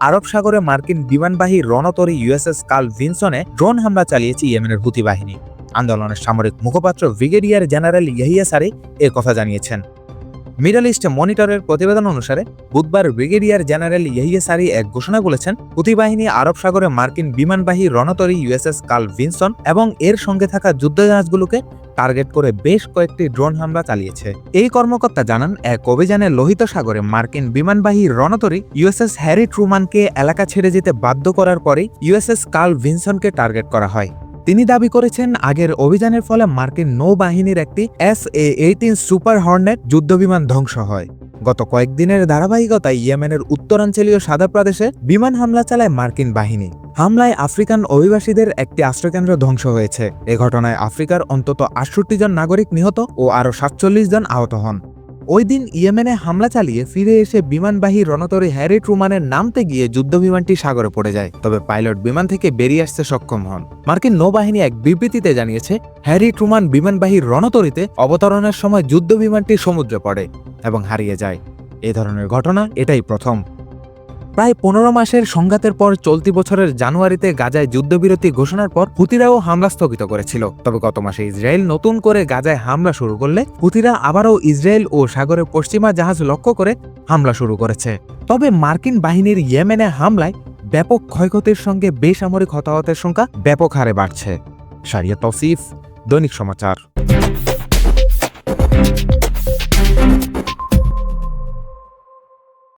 আরব সাগরে মার্কিন বিমানবাহী রণতরী ইউএসএস কার্ল ভিনসনে ড্রোন হামলা চালিয়েছে ইয়েমেনের হুতি বাহিনী। আন্দোলনের সামরিক মুখপাত্র ব্রিগেডিয়ার জেনারেল ইয়াহিয়া সারি এ কথা জানিয়েছেন। মিডল ইস্ট মনিটরের প্রতিবেদন অনুসারে, বুধবার ব্রিগেডিয়ার জেনারেল ইয়াহিয়া সারি এক ঘোষণা বলেছেন হুতি বাহিনী আরব সাগরে মার্কিন বিমানবাহী রণতরী ইউএসএস কার্ল ভিনসন এবং এর সঙ্গে থাকা যুদ্ধজাহাজগুলোকে টার্গেট করে বেশ কয়েকটি ড্রোন হামলা চালিয়েছে। এই কর্মকর্তা জানান, এক অভিযানে লোহিত সাগরে মার্কিন বিমানবাহী রণতরী ইউএসএস হ্যারি ট্রুমানকে এলাকা ছেড়ে যেতে বাধ্য করার পরে ইউএসএস কার্ল ভিনসনকে টার্গেট করা হয়। তিনি দাবি করেছেন, আগের অভিযানের ফলে মার্কিন নৌবাহিনীর একটি S A eighteen Super Hornet যুদ্ধবিমান ধ্বংস হয়। গত কয়েকদিনের ধারাবাহিকতায় ইয়েমেনের উত্তরাঞ্চলীয় সাদা প্রদেশে বিমান হামলা চালায় মার্কিন বাহিনী। হামলায় আফ্রিকান অভিবাসীদের একটি আশ্রয়কেন্দ্র ধ্বংস হয়েছে। এ ঘটনায় আফ্রিকার অন্তত আটষট্টি জন নাগরিক নিহত ও আরও সাতচল্লিশ জন আহত হন। ওই দিন ইয়েমেনে হামলা চালিয়ে ফিরে এসে বিমানবাহী রণতরী হ্যারি ট্রুমানের নামতে গিয়ে যুদ্ধবিমানটি সাগরে পড়ে যায়। তবে পাইলট বিমান থেকে বেরিয়ে আসতে সক্ষম হন। মার্কিন নৌবাহিনী এক বিবৃতিতে জানিয়েছে, হ্যারি ট্রুমান বিমানবাহী রণতরীতে অবতরণের সময় যুদ্ধবিমানটি সমুদ্রে পড়ে এবং হারিয়ে যায়। এ ধরনের ঘটনা এটাই প্রথম। প্রায় পনেরো মাসের সংঘাতের পর চলতি বছরের জানুয়ারিতে গাজায় যুদ্ধবিরতি ঘোষণার পর হুতিরাও হামলা স্থগিত করেছিল। তবে গত মাসে ইসরায়েল নতুন করে গাজায় হামলা শুরু করলে হুতিরা আবারও ইসরায়েল ও সাগরের পশ্চিমা জাহাজ লক্ষ্য করে হামলা শুরু করেছে। তবে মার্কিন বাহিনীর ইয়েমেনে হামলায় ব্যাপক ক্ষয়ক্ষতির সঙ্গে বেসামরিক হতাহতের সংখ্যা ব্যাপক হারে বাড়ছে। সারিয়া তসিফ, দৈনিক সমাচার।